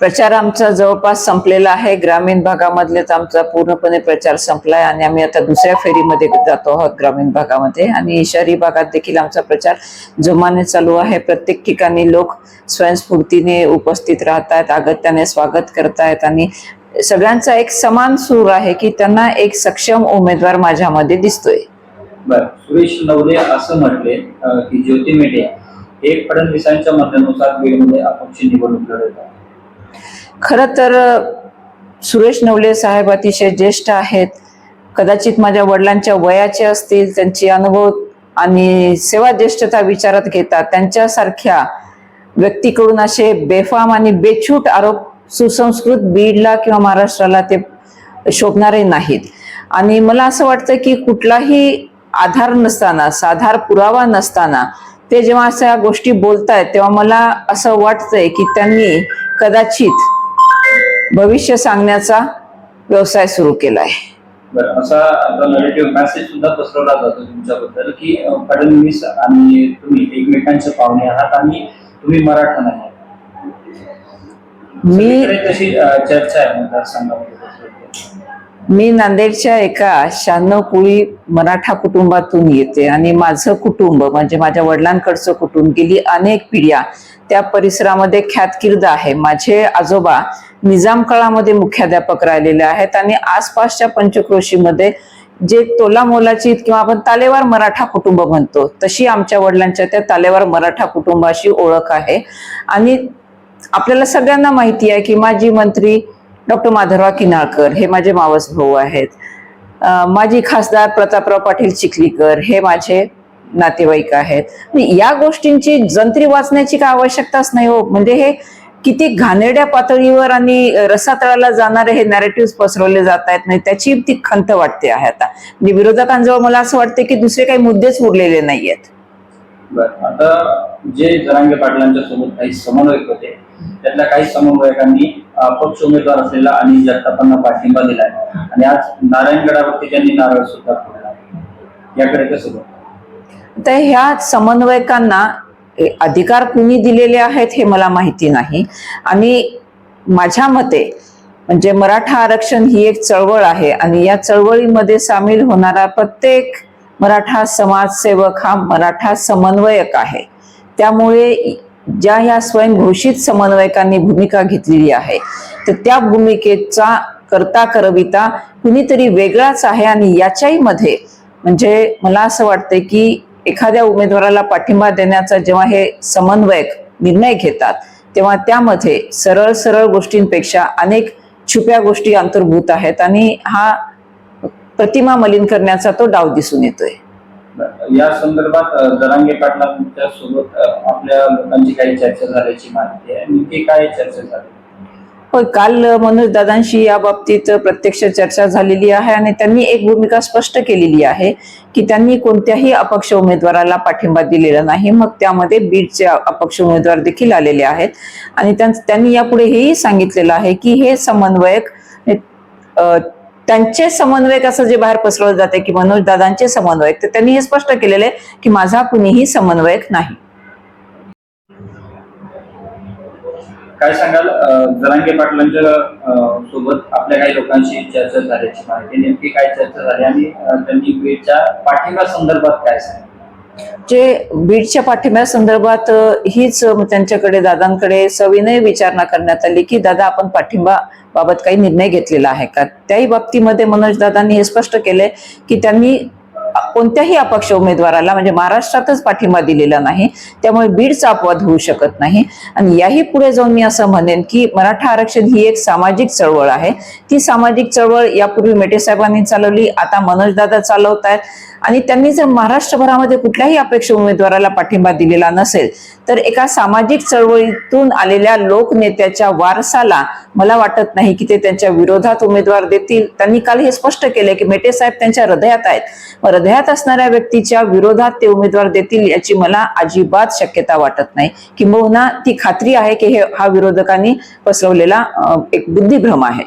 प्रचार आमचा जवळपास संपलेला आहे. ग्रामीण भागामधलेच आमचा पूर्णपणे प्रचार संपलाय आणि आम्ही आता दुसऱ्या फेरीमध्ये जातो आहोत ग्रामीण भागामध्ये. आणि शहरी भागात देखील आमचा प्रचार जोमाने चालू आहे. प्रत्येक ठिकाणी लोक स्वयंस्फूर्तीने उपस्थित राहतायत अगत्याने स्वागत करतायत आणि सगळ्यांचा एक समान सूर आहे की त्यांना एक सक्षम उमेदवार माझ्यामध्ये दिसतोय. सुरेश नवले असं म्हटले की ज्योती मेटे हे फडणवीसांच्या मतानुसार बीडमध्ये अपक्ष निवडणूक लढत आहे खरं तर सुरेश नवले साहेब अतिशय ज्येष्ठ आहेत. कदाचित माझ्या वडिलांच्या वयाचे असतील त्यांचे अनुभव आणि सेवा ज्येष्ठता विचारात घेतात. त्यांच्यासारख्या व्यक्तीकडून असे बेफाम आणि बेछूट आरोप सुसंस्कृत बीडला किंवा महाराष्ट्राला ते शोभणारे नाहीत. आणि मला असं वाटतं की कुठलाही आधार नसताना साधार पुरावा नसताना ते जेव्हा अशा गोष्टी बोलतायत तेव्हा मला असं वाटतंय की त्यांनी कदाचित भविष्य सांगण्याचा व्यवसाय सुरू केलाय. बरं असा आता मेसेज सुद्धा पसरवला जातो तुमच्याबद्दल की फडणवीस आणि तुम्ही एकमेकांचे पाहुणे आहात आणि तुम्ही मराठा नाही मी तशी चर्चा आहे? मतदारसंघामध्ये. मी नांदेडच्या एका शहाण्णव कुळी मराठा कुटुंबातून येते आणि माझं कुटुंब म्हणजे माझ्या वडिलांकडचं कुटुंब गेली अनेक पिढ्या त्या परिसरामध्ये ख्यातकीर्द आहे. माझे आजोबा निजाम काळामध्ये मुख्याध्यापक राहिलेले आहेत आणि आसपासच्या पंचक्रोशीमध्ये जे तोला मोलाची किंवा आपण तालेवार मराठा कुटुंब म्हणतो तशी आमच्या वडिलांच्या त्या तालेवार मराठा कुटुंबाशी ओळख आहे. आणि आपल्याला सगळ्यांना माहिती आहे की माजी मंत्री डॉक्टर माधवराव किनाळकर हे माझे मावस भाऊ आहेत. माझी खासदार प्रतापराव पाटील चिखलीकर हे माझे नातेवाईक आहेत. या गोष्टींची जंत्री वाचण्याची काय आवश्यकताच नाही हो. म्हणजे हे किती घाणेरड्या पातळीवर आणि रसातळाला जाणारे हे नॅरेटिव्ह पसरवले जात आहेत नाही त्याची ती खंत वाटते आहे आता. म्हणजे विरोधकांजवळ मला असं वाटतं की दुसरे काही मुद्देच उरलेले नाहीयेत. आता जे जरांगे पाटलांच्या सोबत काही समन्वयक होते त्यातल्या काही समन्वयकांनी पक्ष उमेदवार असलेला आणि जगतापांना पाठिंबा दिलाय. आणि आज नारायणगडावरती त्यांनी नारळ सुद्धा फोडला याकडे कसं तर ह्या समन्वयकांना अधिकार कुणी दिलेले आहेत हे मला माहिती नाही. आणि माझ्या मते म्हणजे मराठा आरक्षण ही एक चळवळ आहे आणि या चळवळीमध्ये सामील होणारा प्रत्येक मराठा समाजसेवक हा मराठा समन्वयक आहे. त्यामुळे ज्या ह्या स्वयंघोषित समन्वयकांनी भूमिका घेतलेली आहे तर त्या भूमिकेचा करता करविता कुणीतरी वेगळाच आहे आणि याच्याही मध्ये म्हणजे मला असं वाटतंय की एखाद्या उमेदवाराला पाठिंबा देण्याचा जेव्हा हे समन्वयक निर्णय घेतात तेव्हा त्यामध्ये सरळ सरळ गोष्टींपेक्षा अनेक छुप्या गोष्टी अंतर्भूत आहेत आणि हा प्रतिमा मलिन करण्याचा तो डाव दिसून येतोय. या संदर्भात दरांगे पाटलांच्या सोबत आपल्या लोकांची काही चर्चा झाल्याची माहिती आहे. नेमकी काय चर्चा झाली? होय काल मनोज दादांशी या बाबतीत प्रत्यक्ष चर्चा झालेली आहे आणि त्यांनी एक भूमिका स्पष्ट केलेली आहे की त्यांनी कोणत्याही अपक्ष उमेदवाराला पाठिंबा दिलेला नाही. मग त्यामध्ये बीडचे अपक्ष उमेदवार देखील आलेले आहेत. आणि त्यां- त्यांनी यापुढे हेही सांगितलेलं आहे की हे समन्वयक त्यांचे समन्वयक असं जे बाहेर पसरवलं जाते की मनोज दादांचे समन्वयक तर त्यांनी हे स्पष्ट केलेले की माझा कुणीही समन्वयक नाही. काय सांगाल? जरांगे पाटलांच्या सोबत आपल्या काही लोकांशी चर्चा झाल्याची माहिती नेमकी काय चर्चा झाली आणि त्यांनी पाठिंबा संदर्भात काय सांगितलं? जे बीडच्या पाठिंब्या संदर्भात हीच त्यांच्याकडे दादांकडे सविनय विचारणा करण्यात आली की दादा आपण पाठिंबा बाबत काही निर्णय घेतलेला आहे का? त्याही बाबतीमध्ये मनोज दादांनी हे स्पष्ट केले की त्यांनी कोणत्याही अपक्ष उमेदवाराला म्हणजे महाराष्ट्रातच पाठिंबा दिलेला नाही त्यामुळे बीडचा अपवाद होऊ शकत नाही. आणि याही पुढे जाऊन मी असं म्हणेन की मराठा आरक्षण ही एक सामाजिक चळवळ आहे. ती सामाजिक चळवळ यापूर्वी मेटे साहेबांनी चालवली आता मनोजदादा चालवत आहेत आणि त्यांनी जर महाराष्ट्रभरामध्ये कुठल्याही अपेक्षा उमेदवाराला पाठिंबा दिलेला नसेल तर एका सामाजिक चळवळीतून आलेल्या लोकनेत्याच्या वारसाला मला वाटत नाही की ते त्यांच्या विरोधात उमेदवार देतील. त्यांनी काल हे स्पष्ट केले की मेटे साहेब त्यांच्या हृदयात आहेत. हृदयात असणाऱ्या व्यक्तीच्या विरोधात ते उमेदवार देतील याची मला अजिबात शक्यता वाटत नाही. किंबहुना ती खात्री आहे की हे हा विरोधकांनी पसरवलेला एक बुद्धिभ्रम आहे.